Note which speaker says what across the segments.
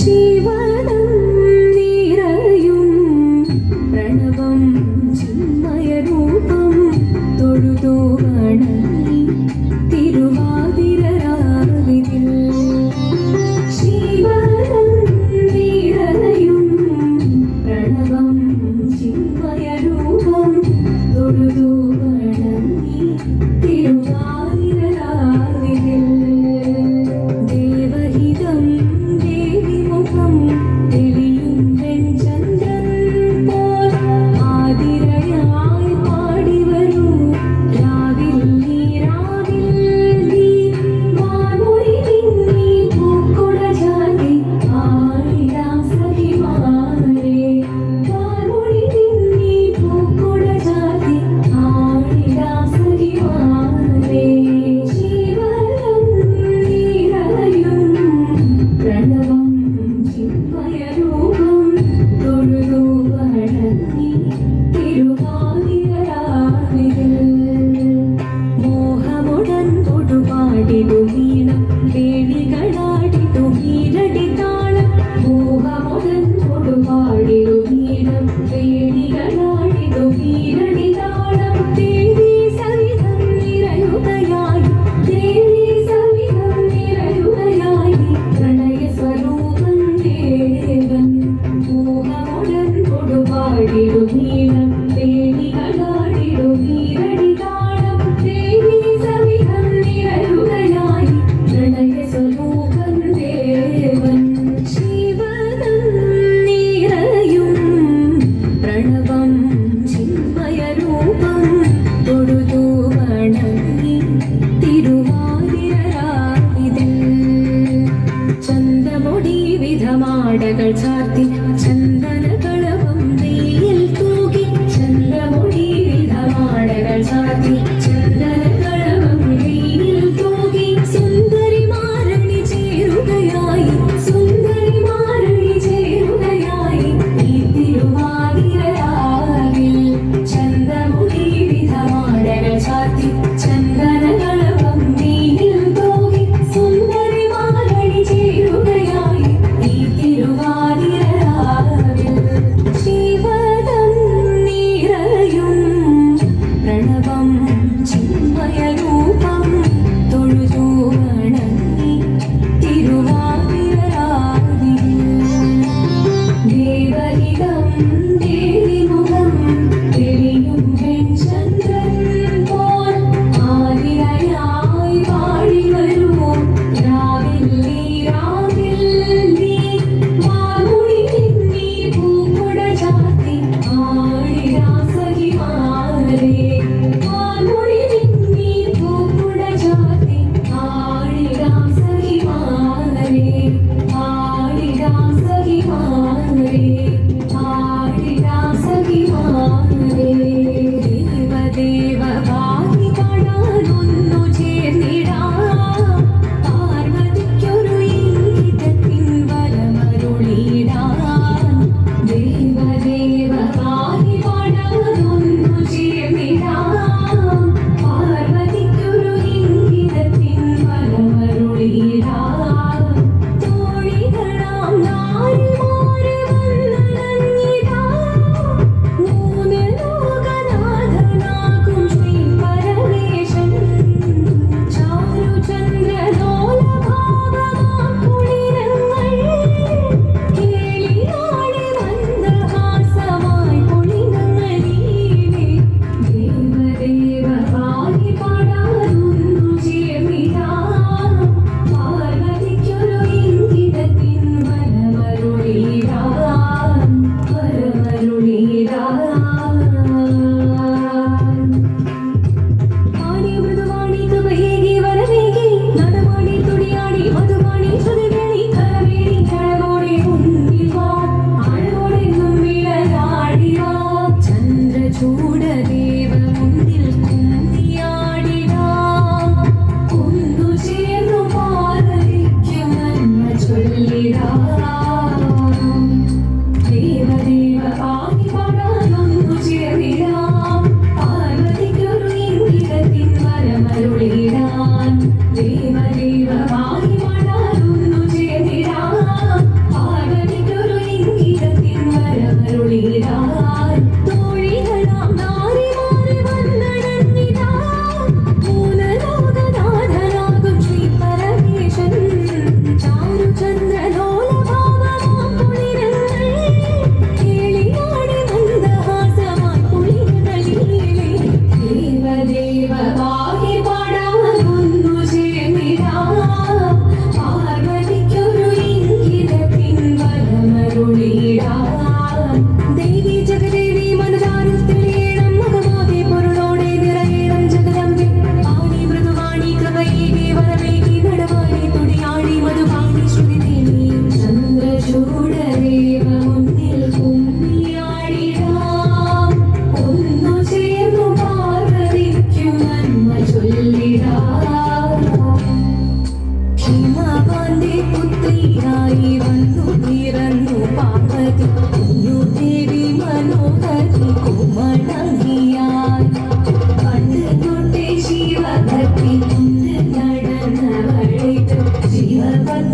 Speaker 1: 希望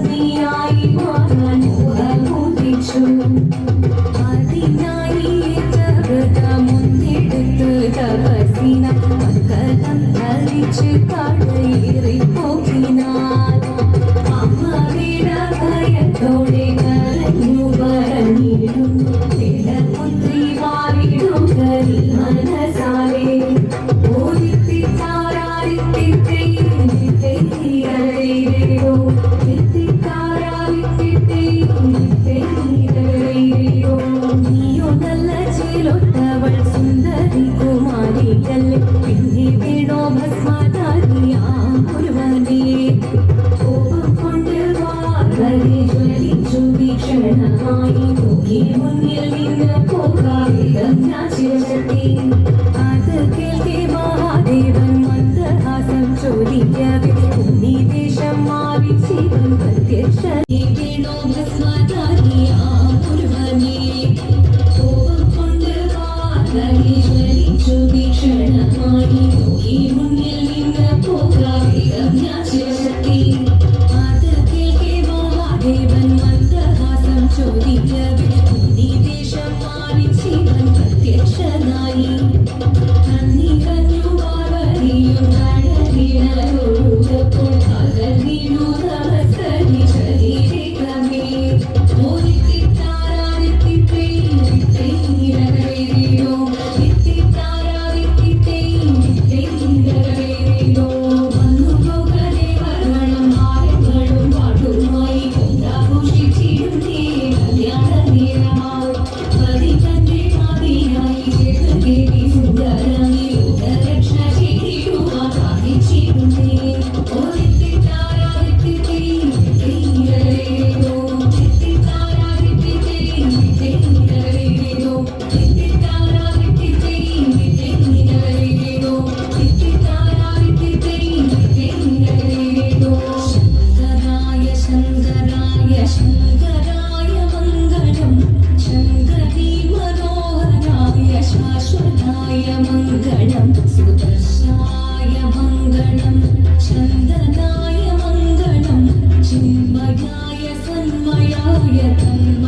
Speaker 1: ജ്യോതിയായി മകൻ ഉറങ്ങുതിച്ചു കുമാരിയൽ പിന്നെ വീണോ ഭസ്മതാരിയാ കുർബാനിയെ കോപം കൊണ്ട് വാരി ജ്വലിച്ചു വീക്ഷണമായി നോക്കി മുന്നിൽ നിന്ന് പോകാവിധം രാജശക്തി അത് കേൾക്കെ മഹാദേവൻ മന്ദഹാസം ചോദിക്കവേ. yet,